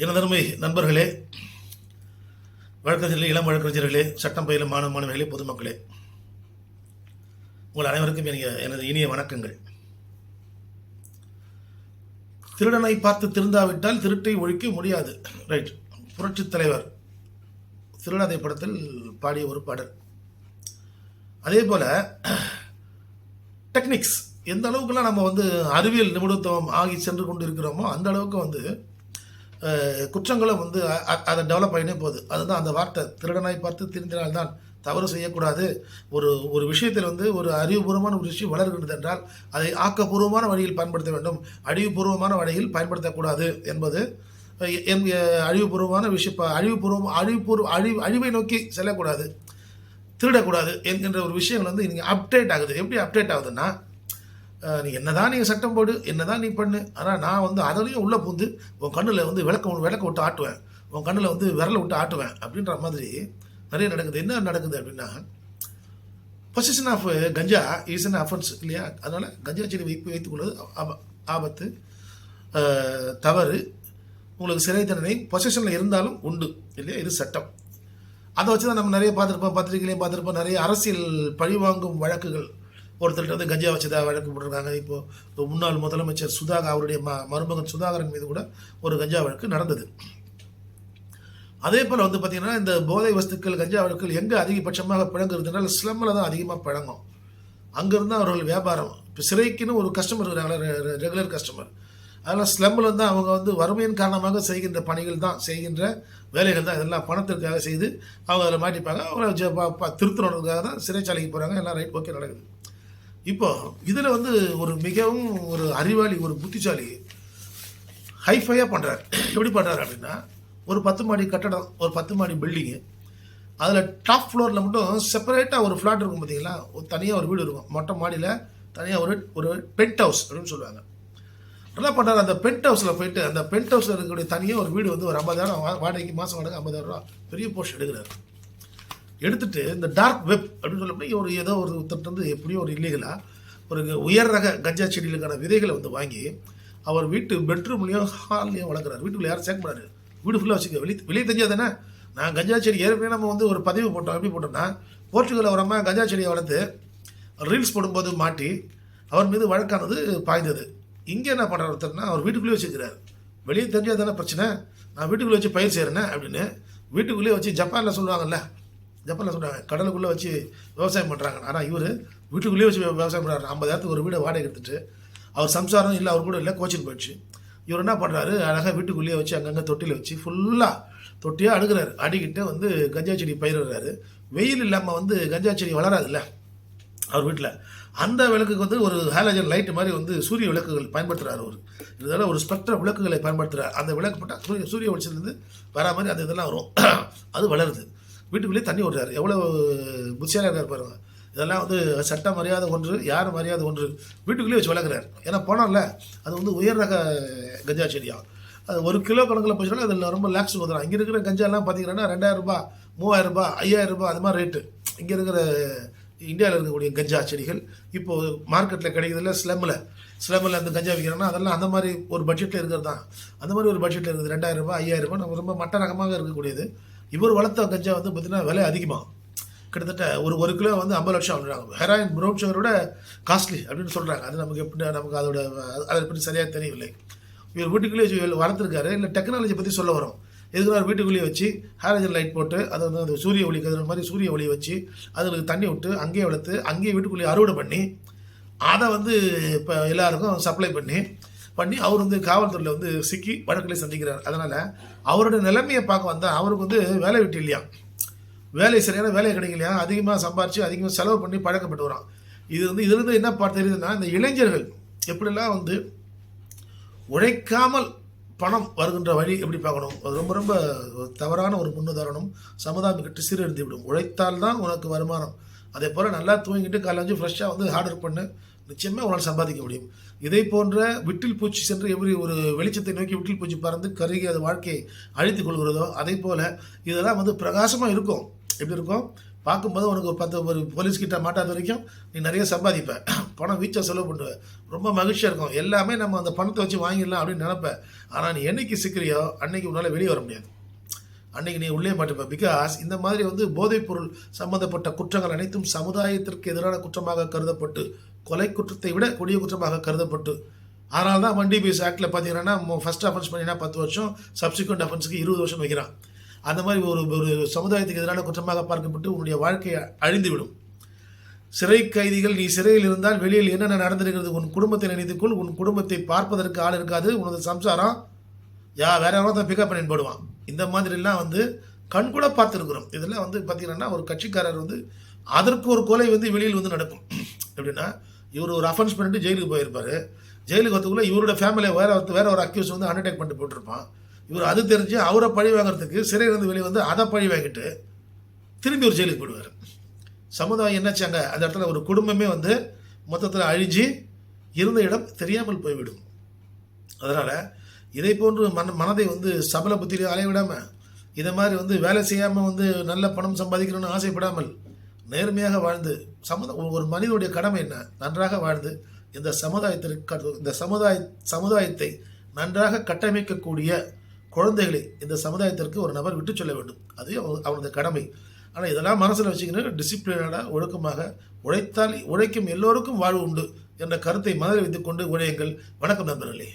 எனதருமை நண்பர்களே வழக்கறிஞர்களே இளம் வழக்கறிஞர்களே சட்டம் பயிலும் மாணவ மாணவிகளே பொதுமக்களே. உங்கள் அனைவருக்கும் எனக்கு எனது இனிய வணக்கங்கள். திருடனை பார்த்து திருந்தாவிட்டால் திருட்டை ஒழிக்க முடியாது. ரைட் புரட்சித் தலைவர் திருடாதை படத்தில் பாடிய ஒரு பாடல். அதே போல டெக்னிக்ஸ் எந்த அளவுக்குலாம் நம்ம வந்து அறிவியல் நிபுணத்துவம் ஆகி சென்று கொண்டு இருக்கிறோமோ அந்த அளவுக்கு வந்து குற்றங்களும் வந்து அதை டெவலப் ஆகினே போகுது. அதுதான் அந்த வார்த்தை. திருடனாய் பார்த்து திருந்தினால்தான் தவறு செய்யக்கூடாது. ஒரு ஒரு விஷயத்தில் வந்து ஒரு அறிவுபூர்வமான ஒரு விஷயம் வளர்கிறது என்றால் அதை ஆக்கப்பூர்வமான வழியில் பயன்படுத்த வேண்டும். அழிவுபூர்வமான வழியில் பயன்படுத்தக்கூடாது என்பது என் அழிவுபூர்வமான விஷயம். அழிவுபூர்வம் அழிவுபூர்வ அழிவு அழிவை நோக்கி செல்லக்கூடாது. திருடக்கூடாது என்கின்ற ஒரு விஷயங்கள் வந்து நீங்கள் அப்டேட் ஆகுது. எப்படி அப்டேட் ஆகுதுன்னா நீ என்னதான் நீங்கள் சட்டம் போடு என்னதான் நீ பண்ணு. ஆனால் நான் வந்து அதுலேயும் உள்ளே பூந்து உன் கண்ணில் வந்து விளக்க விளக்க விட்டு ஆட்டுவேன். உன் கண்ணில் வந்து விரலை விட்டு ஆட்டுவேன் அப்படின்ற மாதிரி நிறைய நடக்குது. என்ன நடக்குது அப்படின்னா possession of ganja is an offence இல்லையா? அதனால் கஞ்சா செடி வைப்பு வைத்துக் கொள்வது ஆப- ஆபத்து. தவறு. உங்களுக்கு சிறை தண்டனை பொசிஷனில் இருந்தாலும் உண்டு இல்லையா? இது சட்டம். அதை வச்சு தான் நம்ம நிறைய பார்த்துருப்போம் பத்திரிகையிலையும் பார்த்துருப்போம் நிறைய அரசியல் பழிவாங்கும் வழக்குகள். ஒருத்தர்கிட்ட வந்து கஞ்சா வச்சதா வழக்கு போட்டிருக்காங்க. இப்போ இப்போ முன்னாள் முதலமைச்சர் சுதாகர் அவருடைய ம மருமகன் சுதாகரன் மீது கூட ஒரு கஞ்சா வழக்கு நடந்தது. அதே போல் வந்து பார்த்திங்கன்னா இந்த போதை வஸ்துக்கள் கஞ்சா வழக்குகள் எங்கே அதிகபட்சமாக பிழங்குறதுனால ஸ்லம்மில் தான் அதிகமாக பிழங்கும் அங்கேருந்து அவர்கள் வியாபாரம் இப்போ சிறைக்குன்னு ஒரு கஸ்டமர் இருக்கிறாங்களா ரெகுலர் கஸ்டமர் அதனால் ஸ்லம்மில் தான் அவங்க வந்து வறுமையின் காரணமாக செய்கின்ற பணிகள் தான் செய்கின்ற வேலைகள் தான். இதெல்லாம் பணத்திற்காக செய்து அவங்க அதில் மாட்டிப்பாங்க. அவங்கள ஜ- திருத்தணுன்றதுக்காக தான் சிறைச்சாலைக்கு போகிறாங்க எல்லாம் ரைட் ஓகே நடக்குது. இப்போ இதில் வந்து ஒரு மிகவும் ஒரு அறிவாளி ஒரு புத்திசாலி ஹைஃபையாக பண்ணுறாரு எப்படி பண்ணுறாரு அப்படின்னா ஒரு பத்து மாடி கட்டடம் ஒரு பத்து மாடி பில்டிங்கு அதில் டாப் ஃப்ளோரில் மட்டும் செப்பரேட்டாக ஒரு ஃப்ளாட் இருக்கும் பார்த்தீங்களா ஒரு தனியாக ஒரு வீடு இருக்கும். மொட்டை மாடியில் தனியாக ஒரு ஒரு பென்ட் ஹவுஸ் அப்படின்னு சொல்லுவாங்க. என்ன பண்ணுறாரு அந்த பென்ட் ஹவுஸில் போயிட்டு அந்த பென்ட் ஹவுஸில் இருக்கக்கூடிய தனியாக ஒரு வீடு வந்து ஒரு ஐம்பதாயிரம் வாடகைக்கு மாதம் வாடகை ஐம்பதாயிரம் ரூபா பெரிய போஸ்ட் எடுக்கிறாரு. எடுத்துட்டு இந்த டார்க் வெப் அப்படின்னு சொல்லப்போ ஒரு ஏதோ ஒரு ஒருத்தர் வந்து எப்படியோ ஒரு இல்லீகலாக ஒரு உயர் ரக கஞ்சா செடிகளுக்கான விதைகளை வந்து வாங்கி அவர் வீட்டு பெட்ரூம்லேயோ ஹால்லையோ வளர்க்குறாரு. வீட்டுக்குள்ள யாரும் சேர்க்க மாட்டாரு. வீடு ஃபுல்லாக வச்சுக்க. வெளியே வெளியே தெரிஞ்சா தானே? நான் கஞ்சா செடி ஏற்கனவே நம்ம வந்து ஒரு பதிவு போட்டோம். எப்படி போட்டோம்னா போர்ச்சுகலில் ஒரு அம்மா கஞ்சா செடியை வளர்த்து ரீல்ஸ் போடும்போது மாட்டி அவர் மீது வழக்கானது பாய்ந்தது. இங்கே என்ன பண்ணுற ஒருத்தர்னா அவர் வீட்டுக்குள்ளேயே வச்சுக்கிறார் வெளியே தெரிஞ்சால் தானே பிரச்சனை? நான் வீட்டுக்குள்ளே வச்சு பயிர் செய்கிறேனே அப்படின்னு வீட்டுக்குள்ளேயே வச்சு ஜப்பானில் சொல்லுவாங்கல்ல ஜப்பானில் சொல்கிறாங்க கடலுக்குள்ளே வச்சு விவசாயம் பண்ணுறாங்க ஆனால் இவர் வீட்டுக்குள்ளேயே வச்சு விவசாயம் பண்ணுறாரு ஐம்பதாயிரத்துக்கு ஒரு வீடை வாடகை எடுத்துட்டு அவர் சம்சாரம் இல்லை அவர் கூட இல்லை கோச்சிங் போயிடுச்சு. இவர் என்ன பண்ணுறாரு அழகாக வீட்டுக்குள்ளேயே வச்சு அங்கங்கே தொட்டியில் வச்சு ஃபுல்லாக தொட்டியாக அடுக்கிறாரு. அடிக்கிட்டு வந்து கஞ்சா செடி பயிரிடுறாரு வெயில் இல்லாமல் வந்து கஞ்சா செடி வளராதுல்ல அவர் வீட்டில். அந்த விளக்குக்கு வந்து ஒரு ஹாலஜன் லைட் மாதிரி வந்து சூரிய விளக்குகள் பயன்படுத்துகிறார் அவர். இதனால் ஒரு ஸ்பெக்ட்ர விளக்குகளை பயன்படுத்துகிறார் அந்த விளக்கு போட்டால் சூரிய சூரிய வெளிச்சத்துலேருந்து வரா மாதிரி அந்த இதெல்லாம் வரும். அது வளருது. வீட்டுக்குள்ளேயே தண்ணி ஓடுறாரு எவ்வளோ புத்தியாக இருக்கார் பாருங்க. இதெல்லாம் வந்து சட்ட மரியாதை ஒன்று யார் மரியாதை ஒன்று வீட்டுக்குள்ளேயே வச்சு வளர்க்குறாரு. ஏன்னா போனோம்ல அது வந்து உயர் ரக கஞ்சா செடியாக அது ஒரு கிலோ கணக்கில் போச்சுன்னா அதில் ரொம்ப லேக்ஸ் வந்துடும் இங்கே இருக்கிற கஞ்சாலாம் பார்த்தீங்கன்னா ரெண்டாயிரம் ரூபாய் மூவாயிரம் ரூபாய் ஐயாயிரம் ரூபாய் அது மாதிரி ரேட்டு இங்கே இருக்கிற இந்தியாவில் இருக்கக்கூடிய கஞ்சா செடிகள் இப்போது மார்க்கெட்டில் கிடைக்கிறதுல ஸ்லம்மில் ஸ்லம்மில் அந்த கஞ்சா விற்கிறாங்கன்னா அதெல்லாம் அந்த மாதிரி ஒரு பட்ஜெட்டில் இருக்கிறது தான். அந்த மாதிரி ஒரு பட்ஜெட்டில் இருக்குது. ரெண்டாயிரம் ரூபாய் ஐயாயிரம் ரூபாய் நம்ம ரொம்ப மட்ட ரகமாக இருக்கக்கூடியது. இவர் வளர்த்த கஞ்சா வந்து பார்த்தீங்கன்னா விலை அதிகமாக கிட்டத்தட்ட ஒரு ஒரு கிலோ வந்து ஐம்பது லட்சம் அப்படின்றாங்க ஹெராயின் ப்ரௌன் சுகரோட காஸ்ட்லி அப்படின்னு சொல்கிறாங்க அது நமக்கு எப்படி நமக்கு அதோட அதை பற்றி சரியாக தெரியவில்லை. இவர் வீட்டுக்குள்ளேயே வளர்த்துருக்காரு. இல்லை டெக்னாலஜி பற்றி சொல்ல வரும். எதுக்குனா வீட்டுக்குள்ளேயே வச்சு ஹாலஜன் லைட் போட்டு அதை வந்து அந்த சூரிய ஒளி கதிர மாதிரி சூரிய ஒளி வச்சு அதுக்கு தண்ணி விட்டு அங்கேயே வளர்த்து அங்கேயே வீட்டுக்குள்ளேயே அறுவடை பண்ணி அதை வந்து இப்போ எல்லாருக்கும் சப்ளை பண்ணி பண்ணி அவர் வந்து காவல்துறையில் வந்து சிக்கி வழக்கில் சந்திக்கிறார். அதனால் அவரோட நிலைமையை பார்க்க வந்தால் அவருக்கு வந்து வேலை விட்டு இல்லையா? வேலை சரியான வேலை கிடைக்கலையா? அதிகமாக சம்பாரித்து அதிகமாக செலவு பண்ணி பழக்கப்பட்டு வரான். இது வந்து இதுலேருந்து என்ன பார்த்து தெரியுதுன்னா இந்த இளைஞர்கள் எப்படிலாம் வந்து உழைக்காமல் பணம் வருகின்ற வழி எப்படி பார்க்கணும்? அது ரொம்ப ரொம்ப தவறான ஒரு முன்னுதாரணம். சமுதாயம் கிட்ட சீரழிந்து விடும். உழைத்தால் தான் உனக்கு வருமானம். அதே போல் நல்லா தூங்கிட்டு காலைல வந்து ஃப்ரெஷ்ஷாக வந்து ஆர்டர் பண்ணு. நிச்சயமாக உன்னால் சம்பாதிக்க முடியும். இதை போன்ற விட்டில் பூச்சி சென்று எப்படி ஒரு வெளிச்சத்தை நோக்கி விட்டில் பூச்சி பறந்து கருகி அது வாழ்க்கையை அழித்துக் கொள்கிறதோ அதே போல் இதெல்லாம் வந்து பிரகாசமாக இருக்கும். எப்படி இருக்கும்? பார்க்கும்போது உனக்கு ஒரு பத்து ஒரு போலீஸ்கிட்ட மாட்டாத வரைக்கும் நீ நிறைய சம்பாதிப்ப. பணம் வீச்சா செலவு பண்ணுவேன் ரொம்ப மகிழ்ச்சியாக இருக்கும். எல்லாமே நம்ம அந்த பணத்தை வச்சு வாங்கிடலாம் அப்படின்னு நினப்பேன் ஆனால் நீ என்னைக்கு சிக்கிறியோ அன்னைக்கு உன்னால் வெளியே வர முடியாது. அன்னைக்கு நீ உள்ளே மாட்டுப்ப. பிகாஸ் இந்த மாதிரி வந்து போதைப்பொருள் சம்பந்தப்பட்ட குற்றங்கள் அனைத்தும் சமுதாயத்திற்கு எதிரான குற்றமாக கருதப்பட்டு கொலை குற்றத்தை விட கொடிய குற்றமாக கருதப்பட்டு அதனால தான் வண்டி பீஸ் ஆக்டில் பார்த்தீங்கன்னா ஃபர்ஸ்ட் அஃபென்ஸ் பண்ணினா பத்து வருஷம் சப்சிக்வெண்ட் அஃபென்ஸுக்கு இருபது வருஷம் வைக்கிறான். அந்த மாதிரி ஒரு ஒரு சமுதாயத்துக்கு எதிரான குற்றமாக பார்க்கப்பட்டு உன்னுடைய வாழ்க்கையை அழிந்துவிடும். சிறை கைதிகள் நீ சிறையில் இருந்தால் வெளியில் என்னென்ன நடந்திருக்கிறது உன் குடும்பத்தை நினைத்துக்குள். உன் குடும்பத்தை பார்ப்பதற்கு ஆள் இருக்காது. உனது சம்சாரம் யா வேற யாராவது பிக்கப் பண்ணி போடுவான். இந்த மாதிரிலாம் வந்து கண் கூட பார்த்துருக்குறோம். இதெல்லாம் வந்து பார்த்தீங்கன்னா ஒரு கட்சிக்காரர் வந்து அதற்கு ஒரு கொலை வந்து வெளியில் வந்து நடக்கும். எப்படின்னா இவர் ஒரு அஃபென்ஸ் பண்ணிட்டு ஜெயிலுக்கு போயிருப்பார். ஜெயிலுக்கு வரத்துக்குள்ளே இவரோட ஃபேமிலியை வேற ஒருத்தர் வேற ஒரு அக்யூஸ் வந்து அண்டர்டேக் பண்ணிட்டு போட்டிருப்பான். இவர் அது தெரிஞ்சு அவரை பழி வாங்குறதுக்கு சிறையிலிருந்து வெளியே வந்து அதை பழி வாங்கிட்டு திரும்பி ஒரு ஜெயிலுக்கு போயிடுவார். சமுதாயம் என்னாச்சாங்க அந்த இடத்துல ஒரு குடும்பமே வந்து மொத்தத்தில் அழிஞ்சு இருந்த இடம் தெரியாமல் போய்விடும். அதனால் இதை போன்று மன மனதை வந்து சபல புத்தியில் அலைய விடாமல் இதை மாதிரி வந்து வேலை செய்யாமல் வந்து நல்ல பணம் சம்பாதிக்கணும்னு ஆசைப்படாமல் நேர்மையாக வாழ்ந்து சமுத ஒரு மனிதனுடைய கடமை என்ன? நன்றாக வாழ்ந்து இந்த சமுதாயத்திற்கு இந்த சமுதாய சமுதாயத்தை நன்றாக கட்டமைக்கக்கூடிய குழந்தைகளை இந்த சமுதாயத்திற்கு ஒரு நபர் விட்டு சொல்ல வேண்டும். அது அவனது கடமை. ஆனால் இதெல்லாம் மனசில் வச்சுக்கணும் டிசிப்ளினடாக ஒழுக்கமாக உழைத்தால் உழைக்கும் எல்லோருக்கும் வாழ்வு உண்டு என்ற கருத்தை மனதில் வைத்துக்கொண்டு உழையுங்கள் வணக்கம் நண்பர்களே.